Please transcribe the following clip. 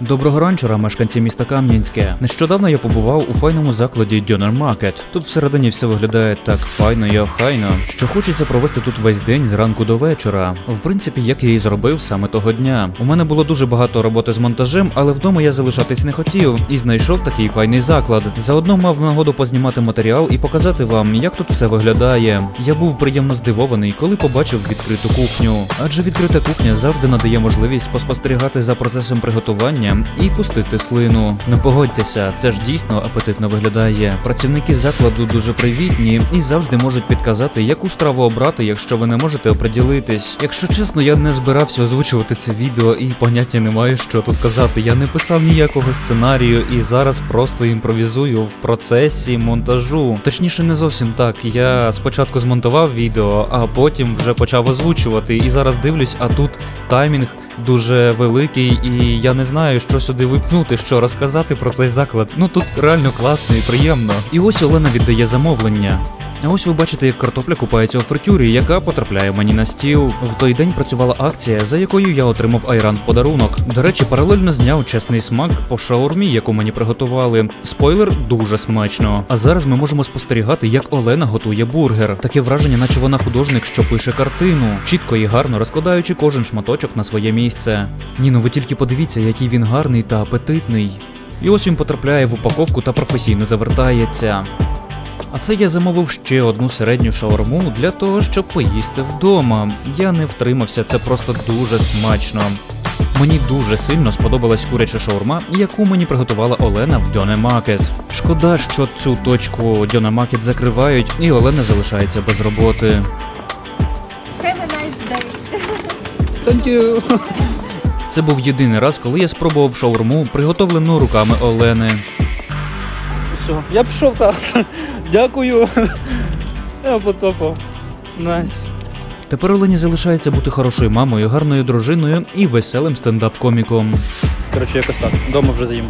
Доброго ранчора, мешканці міста Кам'янське. Нещодавно я побував у файному закладі Döner Market. Тут всередині все виглядає так файно і охайно, що хочеться провести тут весь день зранку до вечора. В принципі, як я і зробив саме того дня. У мене було дуже багато роботи з монтажем, але вдома я залишатись не хотів і знайшов такий файний заклад. Заодно мав нагоду познімати матеріал і показати вам, як тут все виглядає. Я був приємно здивований, коли побачив відкриту кухню. Адже відкрита кухня завжди надає можливість поспостерігати за процесом приготування і пустити слину. Не погодьтеся, це ж дійсно апетитно виглядає. Працівники закладу дуже привітні і завжди можуть підказати, яку страву обрати, якщо ви не можете оприділитись. Якщо чесно, я не збирався озвучувати це відео і поняття не маю, що тут казати. Я не писав ніякого сценарію і зараз просто імпровізую в процесі монтажу. Точніше, не зовсім так. Я спочатку змонтував відео, а потім вже почав озвучувати. І зараз дивлюсь, а тут таймінг дуже великий, і я не знаю, що сюди випнути, що розказати про цей заклад. Ну тут реально класно і приємно. І ось Олена віддає замовлення. А ось ви бачите, як картопля купається у фритюрі, яка потрапляє мені на стіл. В той день працювала акція, за якою я отримав айран в подарунок. До речі, паралельно зняв чесний смак по шаурмі, яку мені приготували. Спойлер дуже смачно. А зараз ми можемо спостерігати, як Олена готує бургер. Таке враження, наче вона художник, що пише картину, чітко і гарно розкладаючи кожен шматочок на своє місце. Ні, ну ви тільки подивіться, який він гарний та апетитний. І ось він потрапляє в упаковку та професійно завертається. А це я замовив ще одну середню шаурму для того, щоб поїсти вдома. Я не втримався, це просто дуже смачно. Мені дуже сильно сподобалась куряча шаурма, яку мені приготувала Олена в Дьоне Маркет. Шкода, що цю точку Дьоне Маркет закривають, і Олена залишається без роботи. Have a nice day. Thank you. Це був єдиний раз, коли я спробував шаурму, приготовлену руками Олени. Все, я пішов так. Дякую. Я потопав. Найс. Тепер Олені залишається бути хорошою мамою, гарною дружиною і веселим стендап-коміком. Коротше, якось так. Дома вже з'їм.